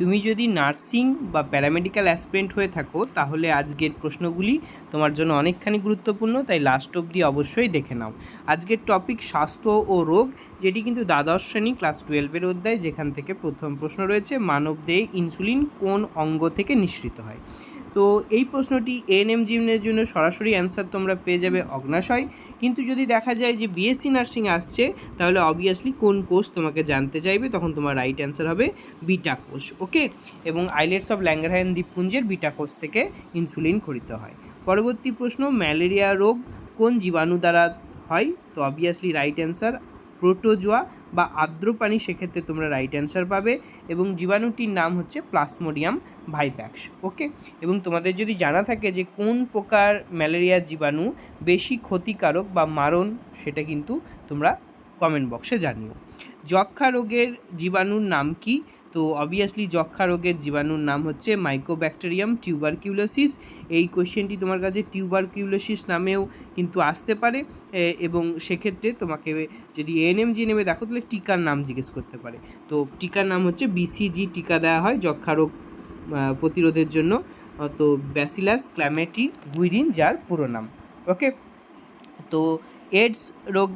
তুমি যদি নার্সিং বা প্যারামেডিক্যাল অ্যাসপিরেন্ট হয়ে থাকো, তাহলে আজকের প্রশ্নগুলি তোমার জন্য অনেকখানি গুরুত্বপূর্ণ, তাই লাস্ট অবধি অবশ্যই দেখে নাও। আজকের টপিক স্বাস্থ্য ও রোগ, যেটি কিন্তু দ্বাদশ শ্রেণি ক্লাস টুয়েলভের অধ্যায়, যেখান থেকে প্রথম প্রশ্ন রয়েছে মানবদেহে ইনসুলিন কোন অঙ্গ থেকে নিঃসৃত হয়? তো এই প্রশ্নটি এএনএম জিমের জন্য সরাসরি অ্যান্সার তোমরা পেয়ে যাবে অগ্নাশয়। কিন্তু যদি দেখা যায় যে বিএসসি নার্সিং আসছে, তাহলে অবভিয়াসলি কোন কোর্স তোমাকে জানতে চাইবে, তখন তোমার রাইট অ্যান্সার হবে বিটা কোষ ওকে এবং আইলেটস অফ ল্যাঙ্গারহাইন দ্বীপপুঞ্জের বিটা কোষ থেকে ইনসুলিন খরিত হয়। পরবর্তী প্রশ্ন, ম্যালেরিয়া রোগ কোন জীবাণু দ্বারা হয়? তো অবভিয়াসলি রাইট অ্যান্সার প্রোটোজোয়া বা আর্দ্র প্রাণী সেক্ষেত্রে তোমরা রাইট অ্যান্সার পাবে এবং জীবাণুটির নাম হচ্ছে প্লাসমোডিয়াম ভাইপ্যাক্স ওকে এবং তোমাদের যদি জানা থাকে যে কোন প্রকার ম্যালেরিয়ার জীবাণু বেশি ক্ষতিকারক বা মারণ, সেটা কিন্তু তোমরা কমেন্ট বক্সে জানিও। যক্ষা রোগের জীবাণুর নাম কি? তো অবভিয়াসলি যক্ষা রোগের জীবাণুর নাম হচ্ছে মাইক্রোব্যাকটেরিয়াম টিউবারকিউলোসিস এই কোয়েশ্চেনটি তোমার কাছে টিউবারকিউলোসিস নামেও কিন্তু আসতে পারে এবং সেক্ষেত্রে তোমাকে যদি এএনএম জি নেমে দেখো তাহলে টিকার নাম জিজ্ঞেস করতে পারে। তো টিকার নাম হচ্ছে বিসিজি টিকা দেওয়া হয় যক্ষা রোগ প্রতিরোধের জন্য। তো ব্যাসিলাস ক্ল্যামেটি গুইরিন যার পুরো নাম ওকে তো এডস রোগ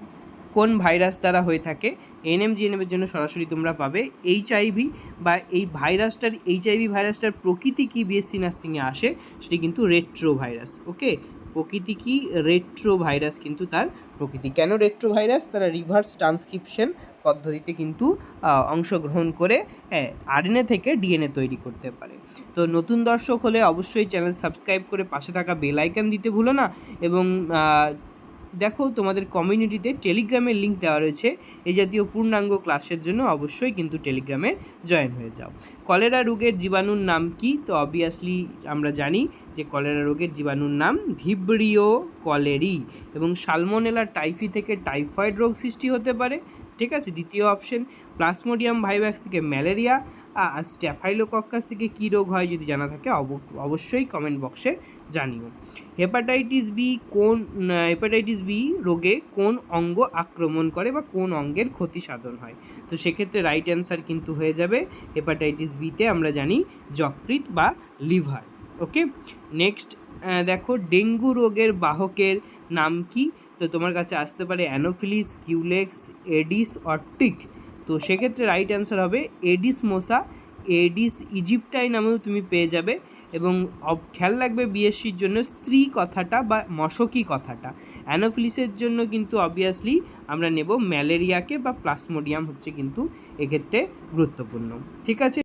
কোন ভাইরাস দ্বারা হয়ে থাকে, এনএম, জিএনএমের জন্য সরাসরি তোমরা পাবে। এইচআইভি বা এই ভাইরাসটার, এইচআইভি ভাইরাসটার প্রকৃতি কী বিএসসি নার্সিংয়ে আসে, সেটি কিন্তু রেট্রো ভাইরাস ওকে প্রকৃতি কি রেট্রো ভাইরাস কিন্তু তার প্রকৃতি। কেন রেট্রো ভাইরাস তারা রিভার্স ট্রান্সক্রিপশন পদ্ধতিতে কিন্তু অংশগ্রহণ করে আরএনএ থেকে ডিএনএ তৈরি করতে পারে। তো নতুন দর্শক হলে অবশ্যই চ্যানেল সাবস্ক্রাইব করে পাশে থাকা বেল আইকন দিতে ভুলো না এবং দেখো তোমাদের কমিউনিটিতে টেলিগ্রামের লিঙ্ক দেওয়া রয়েছে। এই জাতীয় পূর্ণাঙ্গ ক্লাসের জন্য অবশ্যই কিন্তু টেলিগ্রামে জয়েন হয়ে যাও। কলেরা রোগের জীবাণুর নাম কি? তো অবভিয়াসলি আমরা জানি যে কলেরা রোগের জীবাণুর নাম ভিব্রিও কলেরি এবং সালমোনেলা টাইফি থেকে টাইফয়েড রোগ সৃষ্টি হতে পারে। ঠিক আছে? দ্বিতীয় অপশন প্লাসমোডিয়াম ভাইভ্যাক্স থেকে ম্যালেরিয়া আর স্ট্যাফাইলোকক্কাস থেকে কী রোগ হয় যদি জানা থাকে, অব- অবশ্যই কমেন্ট বক্সে জানিও। হেপাটাইটিস বি কোন হেপাটাইটিস বি রোগে কোন অঙ্গ আক্রমণ করে বা কোন অঙ্গের ক্ষতি সাধন হয়? তো সেক্ষেত্রে রাইট অ্যান্সার কিন্তু হয়ে যাবে। হেপাটাইটিস বিতে আমরা জানি যকৃৎ বা লিভার ওকে নেক্সট দেখো ডেঙ্গু রোগের বাহকের নাম কি? তো তোমার কাছে আসতে পারে অ্যানোফিলিস, কিউলেক্স, এডিস, অর্টিক তো সেক্ষেত্রে রাইট অ্যান্সার হবে এডিস মোসা এডিস ইজিপ্টাই নামেও তুমি পেয়ে যাবে এবং খেয়াল রাখবে বিএসসির জন্য স্ত্রী কথাটা বা মশকি কথাটা। অ্যানোফিলিসের জন্য কিন্তু অবভিয়াসলি আমরা নেব ম্যালেরিয়াকে বা প্লাসমোডিয়াম হচ্ছে কিন্তু এক্ষেত্রে গুরুত্বপূর্ণ। ঠিক আছে?